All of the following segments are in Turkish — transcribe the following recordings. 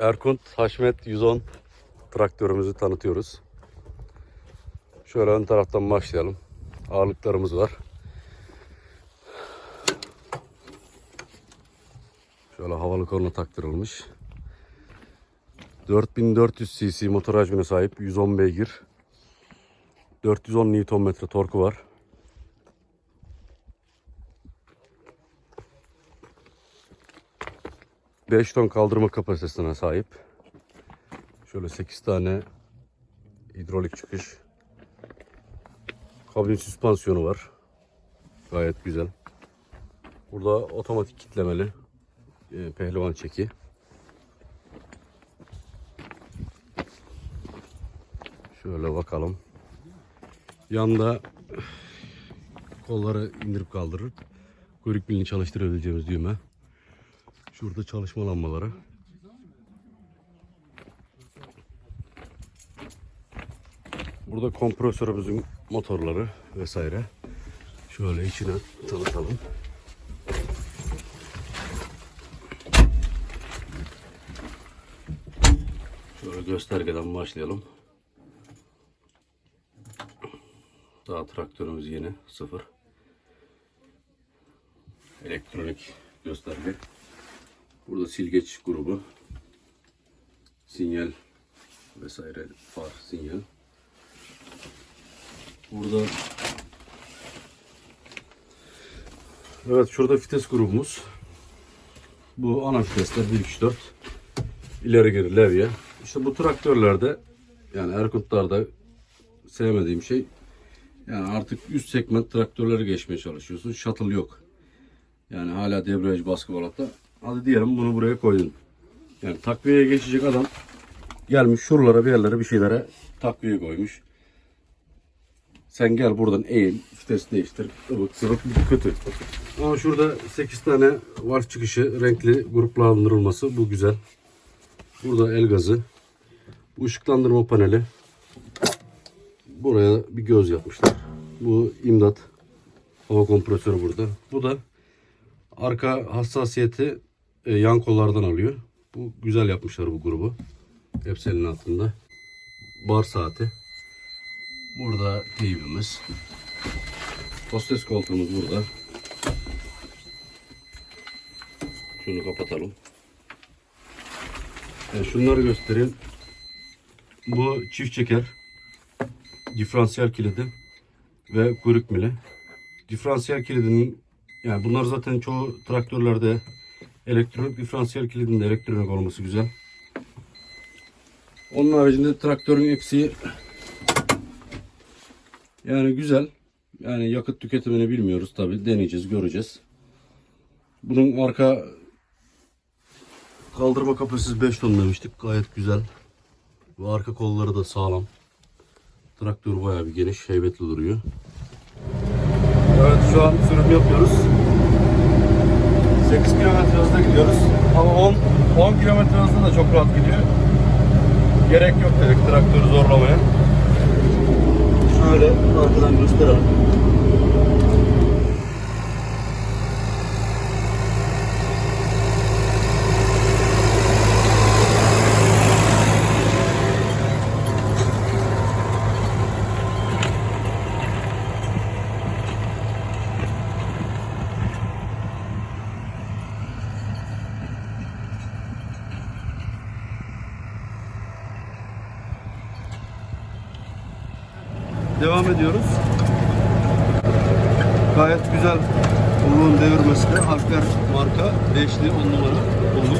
Erkunt Haşmet 110 traktörümüzü tanıtıyoruz. Şöyle ön taraftan başlayalım. Ağırlıklarımız var. Şöyle havalı korna taktırılmış. 4400 cc motor hacmine sahip 110 beygir. 410 Nm torku var. Beş ton kaldırma kapasitesine sahip. Şöyle 8 tane hidrolik çıkış. Kabin süspansiyonu var. Gayet güzel. Burada otomatik kitlemeli e, pehlivan çeki. Şöyle bakalım. Yanda kolları indirip kaldırıp kuyruk milini çalıştırabileceğimiz düğme. Şurada çalışma lambaları. Burada kompresörümüzün motorları vesaire. Şöyle içine tanıtalım. Şöyle göstergeden başlayalım. Daha traktörümüz yeni sıfır. Elektronik gösterge. Burada silgeç grubu. Sinyal vesaire far sinyal. Burada Evet şurada vites grubumuz. Bu ana vitesler 1 2 4. İleri geri levye. İşte bu traktörlerde yani Erkutlar'da sevmediğim şey yani artık üst segment traktörleri geçmeye çalışıyorsun. Shuttle yok. Yani hala debriyaj baskı var hatta. Hadi diyelim bunu buraya koydun. Yani takviyeye geçecek adam gelmiş şuralara bir yerlere bir şeylere takviye koymuş. Sen gel buradan eğil, vites değiştir, ıvık sıvık bu kötü. Ama şurada 8 tane valf çıkışı renkli gruplandırılması bu güzel. Burada el gazı. Bu ışıklandırma paneli. Buraya bir göz yapmışlar. Bu imdat. Hava kompresörü burada. Bu da arka hassasiyeti e, yan kollardan alıyor. Bu güzel yapmışlar bu grubu. Hepsi elin altında. Bar saati. Burada teybimiz. Hostes koltuğumuz burada. Şunu kapatalım. Yani şunları göstereyim. Bu çift çeker. Diferansiyel kilidi ve kuyruk mili. Diferansiyel kilidinin yani bunlar zaten çoğu traktörlerde elektronik diferansiyel kilidinde elektronik olması güzel. Onun haricinde traktörün eksiği yani güzel. Yani yakıt tüketimini bilmiyoruz tabi. Deneyeceğiz, göreceğiz. Bunun arka kaldırma kapasitesi 5 ton demiştik. Gayet güzel. Bu arka kolları da sağlam. Traktör bayağı bir geniş, heybetli duruyor. Evet şu an sürüm yapıyoruz. 8 km hızla gidiyoruz. Ama 10, 10 km hızla da çok rahat gidiyor. Gerek yok dedik traktörü zorlamaya. Şöyle arkadan gösterelim. Devam ediyoruz. Gayet güzel Ulun devirmesi de Alper marka 5'li 10 numara Ulu.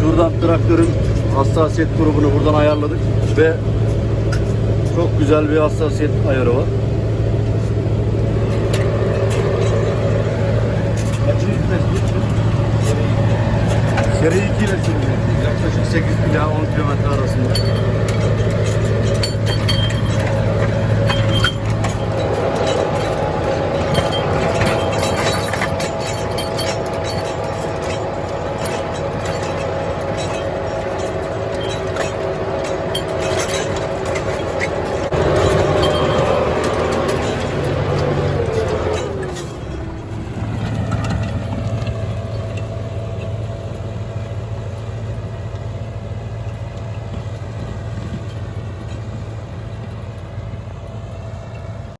Şuradan traktörün hassasiyet grubunu buradan ayarladık ve çok güzel bir hassasiyet ayarı var. Kaçıncı bu? Seri 2 ile sürüyor. Yaklaşık 8 ila 10 km arasında.